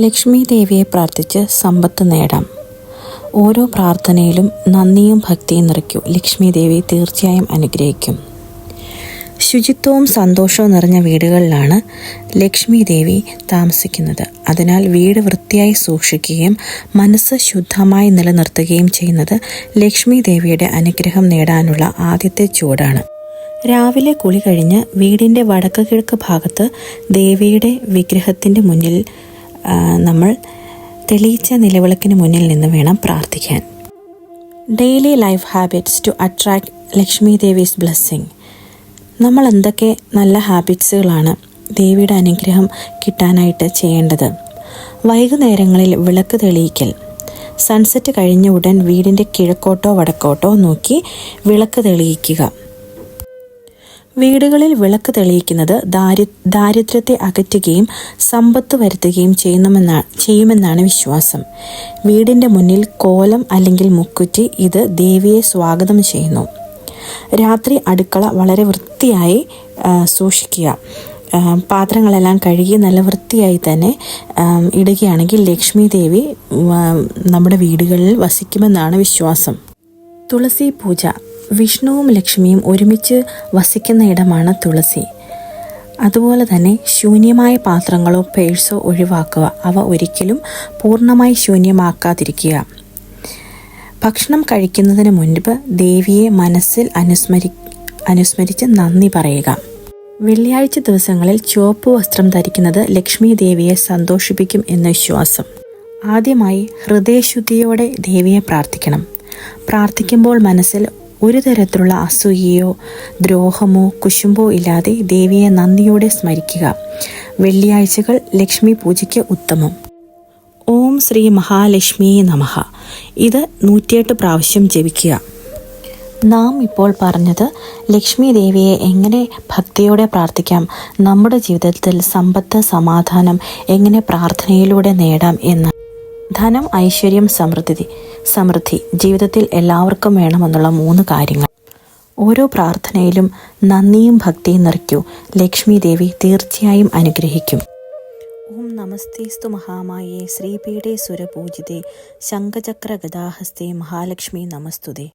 ലക്ഷ്മി ദേവിയെ പ്രാർത്ഥിച്ച് സമ്പത്ത് നേടാം. ഓരോ പ്രാർത്ഥനയിലും നന്ദിയും ഭക്തിയും നിറയ്ക്കൂ. ലക്ഷ്മി ദേവി തീർച്ചയായും അനുഗ്രഹിക്കും. ശുചിത്വവും സന്തോഷവും നിറഞ്ഞ വീടുകളിലാണ് ലക്ഷ്മി ദേവി താമസിക്കുന്നത്. അതിനാൽ വീട് വൃത്തിയായി സൂക്ഷിക്കുകയും മനസ്സ് ശുദ്ധമായി നിലനിർത്തുകയും ചെയ്യുന്നത് ലക്ഷ്മി ദേവിയുടെ അനുഗ്രഹം നേടാനുള്ള ആദ്യത്തെ ചൂടാണ്. രാവിലെ കുളി കഴിഞ്ഞ് വീടിന്റെ വടക്ക് കിഴക്ക് ഭാഗത്ത് ദേവിയുടെ വിഗ്രഹത്തിന്റെ മുന്നിൽ നമ്മൾ തെളിയിച്ച നിലവിളക്കിന് മുന്നിൽ നിന്ന് വേണം പ്രാർത്ഥിക്കാൻ. Daily life habits to attract Lakshmi Devi's blessing നമ്മൾ എന്തൊക്കെ നല്ല ഹാബിറ്റ്സുകളാണ് ദേവിയുടെ അനുഗ്രഹം കിട്ടാനായിട്ട് ചെയ്യേണ്ടത്? വൈകുന്നേരങ്ങളിൽ വിളക്ക് തെളിയിക്കൽ. സൺസെറ്റ് കഴിഞ്ഞ ഉടൻ വീടിന്റെ കിഴക്കോട്ടോ വടക്കോട്ടോ നോക്കി വിളക്ക് തെളിയിക്കുക. വീടുകളിൽ വിളക്ക് തെളിയിക്കുന്നത് ദാരി ദാരിദ്ര്യത്തെ അകറ്റുകയും സമ്പത്ത് വരുത്തുകയും ചെയ്യുന്നുമെന്നാ ചെയ്യുമെന്നാണ് വിശ്വാസം. വീടിന്റെ മുന്നിൽ കോലം അല്ലെങ്കിൽ മുക്കുറ്റി ഇത് ദേവിയെ സ്വാഗതം ചെയ്യുന്നു. രാത്രി അടുക്കള വളരെ വൃത്തിയായി സൂക്ഷിക്കുക. പാത്രങ്ങളെല്ലാം കഴുകി നല്ല വൃത്തിയായി തന്നെ ഇടുകയാണെങ്കിൽ ലക്ഷ്മി ദേവി നമ്മുടെ വീടുകളിൽ വസിക്കുമെന്നാണ് വിശ്വാസം. തുളസി പൂജ വിഷ്ണുവും ലക്ഷ്മിയും ഒരുമിച്ച് വസിക്കുന്ന ഇടമാണ് തുളസി. അതുപോലെ തന്നെ ശൂന്യമായ പാത്രങ്ങളോ പേഴ്സോ ഒഴിവാക്കുക. അവ ഒരിക്കലും പൂർണമായി ശൂന്യമാക്കാതിരിക്കുക. ഭക്ഷണം കഴിക്കുന്നതിന് മുൻപ് ദേവിയെ മനസ്സിൽ അനുസ്മരി അനുസ്മരിച്ച് നന്ദി പറയുക. വെള്ളിയാഴ്ച ദിവസങ്ങളിൽ ചുവപ്പ് വസ്ത്രം ധരിക്കുന്നത് ലക്ഷ്മി ദേവിയെ സന്തോഷിപ്പിക്കും എന്ന വിശ്വാസം. ആദ്യമായി ഹൃദയശുദ്ധിയോടെ ദേവിയെ പ്രാർത്ഥിക്കണം. പ്രാർത്ഥിക്കുമ്പോൾ മനസ്സിൽ ഒരു തരത്തിലുള്ള അസൂയയോ ദ്രോഹമോ കുശുമ്പോ ഇല്ലാതെ ദേവിയെ നന്ദിയോടെ സ്മരിക്കുക. വെള്ളിയാഴ്ചകൾ ലക്ഷ്മി പൂജയ്ക്ക് ഉത്തമം. ഓം ശ്രീ മഹാലക്ഷ്മി നമഹ ഇത് നൂറ്റിയെട്ട് പ്രാവശ്യം ജപിക്കുക. നാം ഇപ്പോൾ പറഞ്ഞത് ലക്ഷ്മി ദേവിയെ എങ്ങനെ ഭക്തിയോടെ പ്രാർത്ഥിക്കാം നമ്മുടെ ജീവിതത്തിൽ സമ്പത്ത് സമാധാനം എങ്ങനെ പ്രാർത്ഥനയിലൂടെ നേടാം എന്ന്. ധനം ഐശ്വര്യം സമൃദ്ധി. സമൃദ്ധി ജീവിതത്തിൽ എല്ലാവർക്കും വേണമെന്നുള്ള മൂന്ന് കാര്യങ്ങൾ. ഓരോ പ്രാർത്ഥനയിലും നന്ദിയും ഭക്തിയും നിറയ്ക്കൂ. ലക്ഷ്മി ദേവി തീർച്ചയായും അനുഗ്രഹിക്കും. ഓം നമസ്തേസ്തു മഹാമായേ. ശ്രീപീഠേ സുരപൂജിതേ. ശംഖചക്ര ഗദാഹസ്തേ മഹാലക്ഷ്മി നമസ്തുതേ.